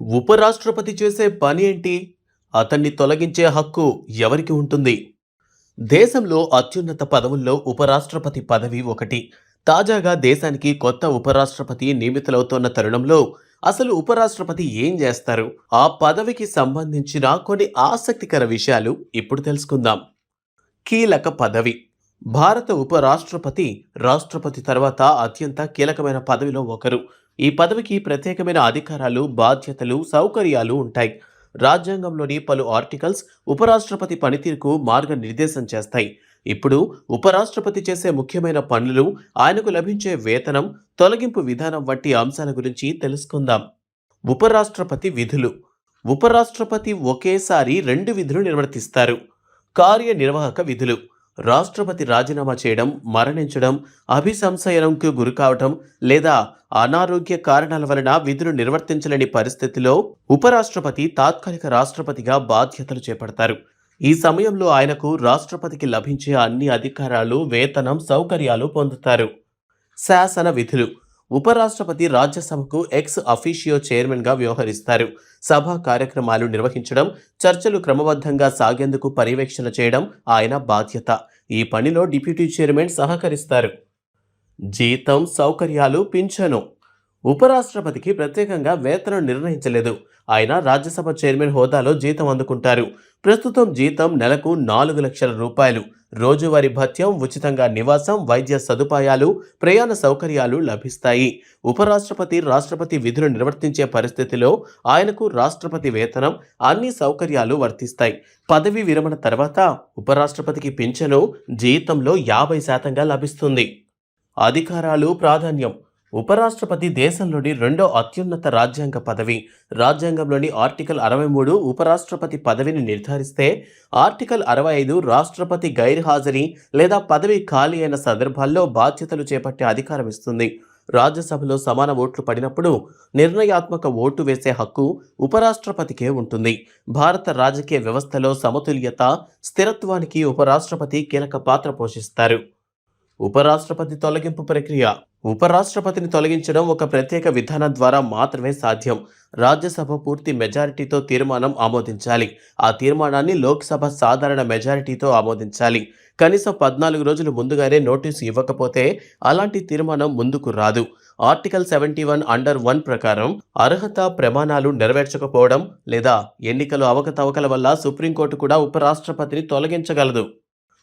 ఉపరాష్ట్రపతి చేసే పని ఏంటి? అతన్ని తొలగించే హక్కు ఎవరికి ఉంటుంది? దేశంలో అత్యున్నత పదవుల్లో ఉపరాష్ట్రపతి పదవి ఒకటి. తాజాగా దేశానికి కొత్త ఉపరాష్ట్రపతి నియమితులవుతున్న తరుణంలో అసలు ఉపరాష్ట్రపతి ఏం చేస్తారు? ఆ పదవికి సంబంధించిన కొన్ని ఆసక్తికర విషయాలు ఇప్పుడు తెలుసుకుందాం. కీలక పదవి. భారత ఉపరాష్ట్రపతి రాష్ట్రపతి తర్వాత అత్యంత కీలకమైన పదవిలో ఒకరు. ఈ పదవికి ప్రత్యేకమైన అధికారాలు బాధ్యతలు సౌకర్యాలు ఉంటాయి. రాజ్యాంగంలోని పలు ఆర్టికల్స్ ఉపరాష్ట్రపతి పనితీరుకు మార్గనిర్దేశం చేస్తాయి. ఇప్పుడు ఉపరాష్ట్రపతి చేసే ముఖ్యమైన పనులు ఆయనకు లభించే వేతనం తొలగింపు విధానం వంటి అంశాల గురించి తెలుసుకుందాం. ఉపరాష్ట్రపతి విధులు. ఉపరాష్ట్రపతి ఒకేసారి రెండు విధులు నిర్వర్తిస్తారు. కార్యనిర్వాహక విధులు. రాష్ట్రపతి రాజీనామా చేయడం మరణించడం అభిసంశయనంకు గురికావటం లేదా అనారోగ్య కారణాల వలన విధులు నిర్వర్తించలేని పరిస్థితిలో ఉపరాష్ట్రపతి తాత్కాలిక రాష్ట్రపతిగా బాధ్యతలు చేపడతారు. ఈ సమయంలో ఆయనకు రాష్ట్రపతికి లభించే అన్ని అధికారాలు వేతనం సౌకర్యాలు పొందుతారు. శాసన విధులు ఉపరాష్ట్రపతి రాజ్యసభకు ఎక్స్ అఫీషియో చైర్మన్గా వ్యవహరిస్తారు. సభా కార్యక్రమాలు నిర్వహించడం చర్చలు క్రమబద్ధంగా సాగేందుకు పర్యవేక్షణ చేయడం ఆయన బాధ్యత. ఈ పనిలో డిప్యూటీ చైర్మన్ సహకరిస్తారు. జీతం సౌకర్యాలు పింఛను. ఉపరాష్ట్రపతికి ప్రత్యేకంగా వేతనం నిర్ణయించలేదు. ఆయన రాజ్యసభ చైర్మన్ హోదాలో జీతం అందుకుంటారు. ప్రస్తుతం జీతం నెలకు నాలుగు లక్షల రూపాయలు. రోజువారీ భత్యం ఉచితంగా నివాసం వైద్య సదుపాయాలు ప్రయాణ సౌకర్యాలు లభిస్తాయి. ఉపరాష్ట్రపతి రాష్ట్రపతి విధులు నిర్వర్తించే పరిస్థితిలో ఆయనకు రాష్ట్రపతి వేతనం అన్ని సౌకర్యాలు వర్తిస్తాయి. పదవి విరమణ తర్వాత ఉపరాష్ట్రపతికి పింఛను జీతంలో యాభై శాతంగా లభిస్తుంది. అధికారాలు ప్రాధాన్యం. ఉపరాష్ట్రపతి దేశంలోని రెండో అత్యున్నత రాజ్యాంగ పదవి. రాజ్యాంగంలోని ఆర్టికల్ అరవై మూడు ఉపరాష్ట్రపతి పదవిని నిర్ధారిస్తే ఆర్టికల్ అరవై ఐదు రాష్ట్రపతి గైర్హాజరీ లేదా పదవి ఖాళీ అయిన సందర్భాల్లో బాధ్యతలు చేపట్టే అధికారం ఇస్తుంది. రాజ్యసభలో సమాన ఓట్లు పడినప్పుడు నిర్ణయాత్మక ఓటు వేసే హక్కు ఉపరాష్ట్రపతికే ఉంటుంది. భారత రాజకీయ వ్యవస్థలో సమతుల్యత స్థిరత్వానికి ఉపరాష్ట్రపతి కీలక పాత్ర పోషిస్తారు. ఉపరాష్ట్రపతి తొలగింపు ప్రక్రియ. ఉపరాష్ట్రపతిని తొలగించడం ఒక ప్రత్యేక విధానం ద్వారా మాత్రమే సాధ్యం. రాజ్యసభ పూర్తి మెజారిటీతో తీర్మానం ఆమోదించాలి. ఆ తీర్మానాన్ని లోక్సభ సాధారణ మెజారిటీతో ఆమోదించాలి. కనీసం పద్నాలుగు రోజులు ముందుగానే నోటీసు ఇవ్వకపోతే అలాంటి తీర్మానం ముందుకు రాదు. Article seventy one under one ప్రకారం అర్హత ప్రమాణాలు నెరవేర్చకపోవడం లేదా ఎన్నికలు అవకతవకల వల్ల సుప్రీంకోర్టు కూడా ఉపరాష్ట్రపతిని తొలగించగలదు.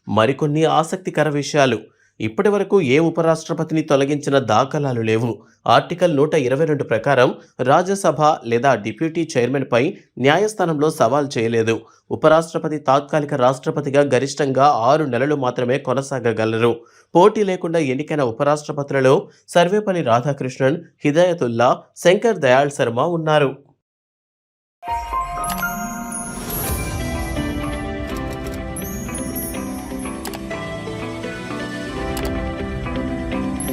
మరికొన్ని ఆసక్తికర విషయాలు. ఇప్పటి వరకు ఏ ఉపరాష్ట్రపతిని తొలగించిన దాఖలాలు లేవు. ఆర్టికల్ నూట ఇరవై రెండు ప్రకారం రాజ్యసభ లేదా డిప్యూటీ చైర్మన్పై న్యాయస్థానంలో సవాల్ చేయలేదు. ఉపరాష్ట్రపతి తాత్కాలిక రాష్ట్రపతిగా గరిష్టంగా ఆరు నెలలు మాత్రమే కొనసాగగలరు. పోటీ లేకుండా ఎన్నికైన ఉపరాష్ట్రపతులలో సర్వేపల్లి రాధాకృష్ణన్ హిదాయతుల్లా శంకర్ దయాళ్ శర్మ ఉన్నారు.